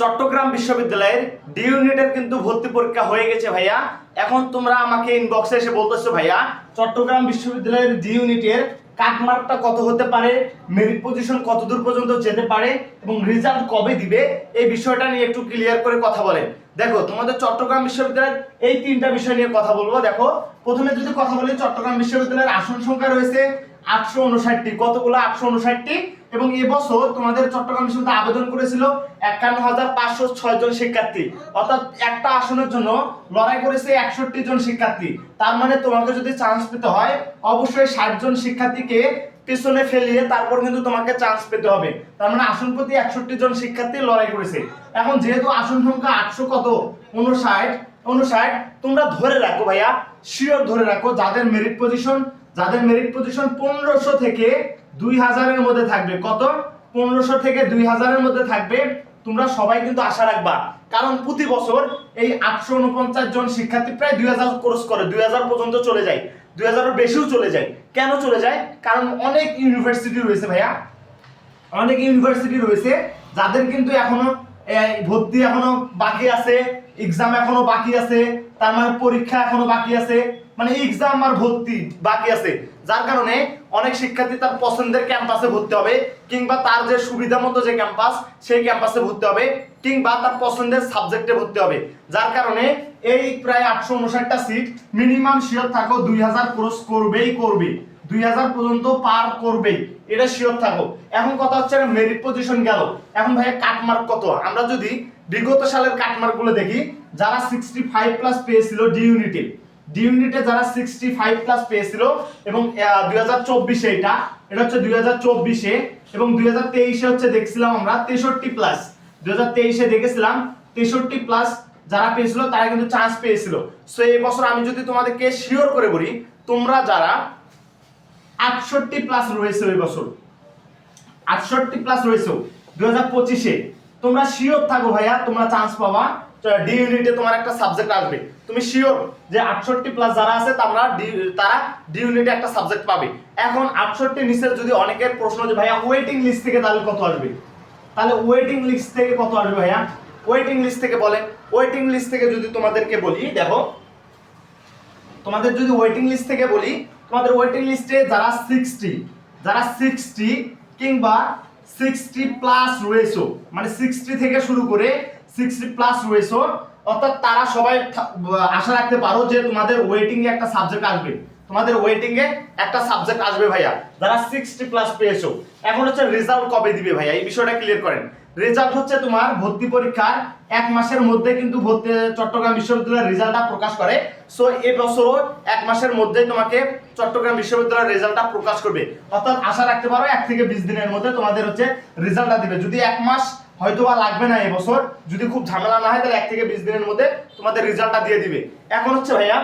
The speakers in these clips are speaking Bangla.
চট্টগ্রাম বিশ্ববিদ্যালয়ের ডি ইউনিটের কিন্তু ভর্তি পরীক্ষা হয়ে গেছে ভাইয়া। এখন তোমরা আমাকে ইনবক্সে এসে বলতেছো ভাইয়া, চট্টগ্রাম বিশ্ববিদ্যালয়ের ডি ইউনিটের কাটমার্কটা কত হতে পারে মেরিট পজিশন কত দূর পর্যন্ত যেতে পারে, এবং রেজাল্ট কবে দিবে, এই বিষয়টা নিয়ে একটু ক্লিয়ার করে কথা বলেন। দেখো, তোমাদের চট্টগ্রাম বিশ্ববিদ্যালয়ের এই তিনটা বিষয় নিয়ে কথা বলব। দেখো, প্রথমে যদি কথা বলি, চট্টগ্রাম বিশ্ববিদ্যালয়ের আসন সংখ্যা রয়েছে আটশো উনষাটটি। কতগুলো? আটশো উনষাটটি। এবং এবছর তোমাদের চট্টগ্রাম বিশ্ববিদ্যালয় আবেদন করেছিল একান্ন হাজার পাঁচশো ছয় জন শিক্ষার্থী। অর্থাৎ একটা আসনের জন্য লড়াই করেছে একষট্টি জন শিক্ষার্থী। তার মানে তোমাকে যদি চান্স পেতে হয়, অবশ্যই ষাট জন শিক্ষার্থীকে পেছনে ফেলিয়ে তারপর কিন্তু তোমাকে চান্স পেতে হবে। তার মানে আসন প্রতি একষট্টি জন শিক্ষার্থী লড়াই করেছে। এখন যেহেতু আসন সংখ্যা আটশো কত? উনষাট উনষাট তোমরা ধরে রাখো ভাইয়া শিওর ধরে রাখো, যাদের মেরিট পজিশন যাদের মেরিট পজিশন পনেরোশো থেকে দুই হাজারের মধ্যে থাকবে। কত? পনেরোশো থেকে দুই হাজারের মধ্যে থাকবে। তোমরা সবাই কিন্তু আশা রাখবা। কারণ প্রতি বছর এই আটশো উনপঞ্চাশ জন শিক্ষার্থী প্রায় দুই হাজার কোর্স করে। দুই হাজার পর্যন্ত চলে যায়। দুই হাজারের বেশিও চলে যায়। কেন চলে যায়? কারণ অনেক ইউনিভার্সিটি রয়েছে ভাইয়া। অনেক ইউনিভার্সিটি রয়েছে যাদের কিন্তু এখনও ভর্তি এখনও বাকি আছে এক্সাম এখনও বাকি আছে, তার মানে পরীক্ষা এখনও বাকি আছে। মানে এক্সাম আর ভর্তি বাকি আছে। যার কারণে অনেক শিক্ষার্থী তার পছন্দের ক্যাম্পাসে ভর্তি হবে, কিংবা তার যে সুবিধা মতো যে ক্যাম্পাস সেই ক্যাম্পাসে ভর্তি হবে, কিংবা তার পছন্দের সাবজেক্টে ভর্তি হবে। যার কারণে এই প্রায় আটশো উনষাটটা সিট মিনিমাম শিওর থাকো দুই হাজার কোর্স করবেই করবে। দুই হাজার পর্যন্ত পার করবেই, এটা শিওর থাকো। এখন কথা হচ্ছে মেরিট পজিশন গেল। এখন ভাইয়া কাটমার্ক কত? আমরা যদি বিগত সালের কাটমার্কগুলো দেখি, যারা সিক্সটি ফাইভ প্লাস পেয়েছিল ডি ইউনিটে ডি ইউনিটে যারা সিক্সটি ফাইভ প্লাস পেয়েছিল এবং দুই হাজার চব্বিশে এটা এটা হচ্ছে দুই হাজার চব্বিশে এবং দুই হাজার তেইশে হচ্ছে দেখছিলাম আমরা তেষট্টি প্লাস দুই হাজার তেইশে দেখেছিলাম তেষট্টি প্লাস যারা পেয়েছিল, তারা কিন্তু চান্স পেয়েছিল। সো এই বছর আমি যদি তোমাদেরকে শিওর করে বলি, তোমরা যারা আটষট্টি প্লাস রয়েছে ওই বছর, আটষট্টি প্লাস রয়েছে দু হাজার পঁচিশে, তোমরা শিওর থাকো ভাইয়া, তোমরা চান্স পাবা। ডি ইউনিটে তোমার একটা সাবজেক্ট আসবে। তুমি শিওর যে আটষট্টি প্লাস যারা আছে তারা ডি তারা ডি ইউনিটে একটা সাবজেক্ট পাবে। এখন আটষট্টি নিচের যদি অনেকের প্রশ্ন যে, ভাইয়া ওয়েটিং লিস্ট থেকে তাহলে কত আসবে? তাহলে ওয়েটিং লিস্ট থেকে কত আসবে, ভাইয়া? ওয়েটিং লিস্ট থেকে বলে। ওয়েটিং লিস্ট থেকে যদি তোমাদেরকে বলি, দেখো, তোমাদের যদি ওয়েটিং লিস্ট থেকে বলি, তোমাদের ওয়েটিং লিস্টে যারা সিক্সটি যারা সিক্সটি কিংবা সিক্সটি প্লাস রয়েছে মানে সিক্সটি থেকে শুরু করে সিক্সটি প্লাস রয়েছে অর্থাৎ তারা সবাই আশা রাখতে পারো যে তোমাদের ওয়েটিংয়ে একটা সাবজেক্ট আসবে। তোমাদের ওয়েটিংয়ে একটা সাবজেক্ট আসবে ভাইয়া, যারা সিক্সটি প্লাস পেয়েছ। এখন হচ্ছে রেজাল্ট কবে দিবে ভাইয়া? এই বিষয়টা ক্লিয়ার করেন। রেজাল্ট হচ্ছে তোমার ভর্তি পরীক্ষার এক মাসের মধ্যে কিন্তু ভর্তি, চট্টগ্রাম বিশ্ববিদ্যালয়ের রেজাল্টটা প্রকাশ করে। সো এই বছরও এক মাসের মধ্যে তোমাকে চট্টগ্রাম বিশ্ববিদ্যালয়ের রেজাল্টটা প্রকাশ করবে। অর্থাৎ আশা রাখতে পারো, এক থেকে বিশ দিনের মধ্যে তোমাদের হচ্ছে রেজাল্টটা দিবে। যদি এক মাস হয়তো বা লাগবে না এবছর যদি খুব ঝামেলা না হয়, তাহলে এক থেকে বিশ দিনের মধ্যে তোমাদের রেজাল্টটা দিয়ে দিবে। এখন হচ্ছে ভাইয়া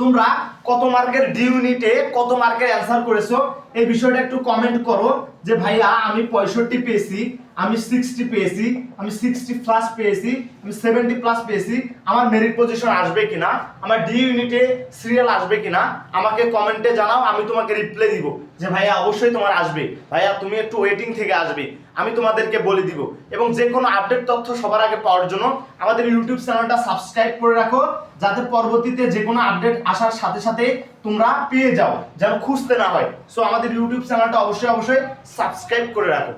তোমরা কত মার্কের ডি ইউনিটে কত মার্কের অ্যান্সার করেছ, এই বিষয়টা একটু কমেন্ট করো যে ভাইয়া, আমি পঁয়ষট্টি পেয়েছি, আমি সিক্সটি পেয়েছি, আমি সিক্সটি প্লাস পেয়েছি, আমি সেভেন্টি প্লাস পেয়েছি, আমার মেরিট পজিশন আসবে কিনা, আমার ডি ইউনিটে সিরিয়াল আসবে কিনা, আমাকে কমেন্টে জানাও, আমি তোমাকে রিপ্লাই দিব যে ভাইয়া, অবশ্যই তোমার আসবে। ভাইয়া, তুমি একটু ওয়েটিং থেকে আসবে। আমি তোমাদেরকে বলে দিব। এবং যে কোনো আপডেট তথ্য সবার আগে পাওয়ার জন্য আমাদের ইউটিউব চ্যানেলটা সাবস্ক্রাইব করে রাখো, যাতে পরবর্তীতে যে কোনো আপডেট আসার সাথে সাথে তোমরা পেয়ে যাও, যেন খুঁজতে না হয়। সো আমাদের ইউটিউব চ্যানেলটা অবশ্যই অবশ্যই সাবস্ক্রাইব করে রাখো।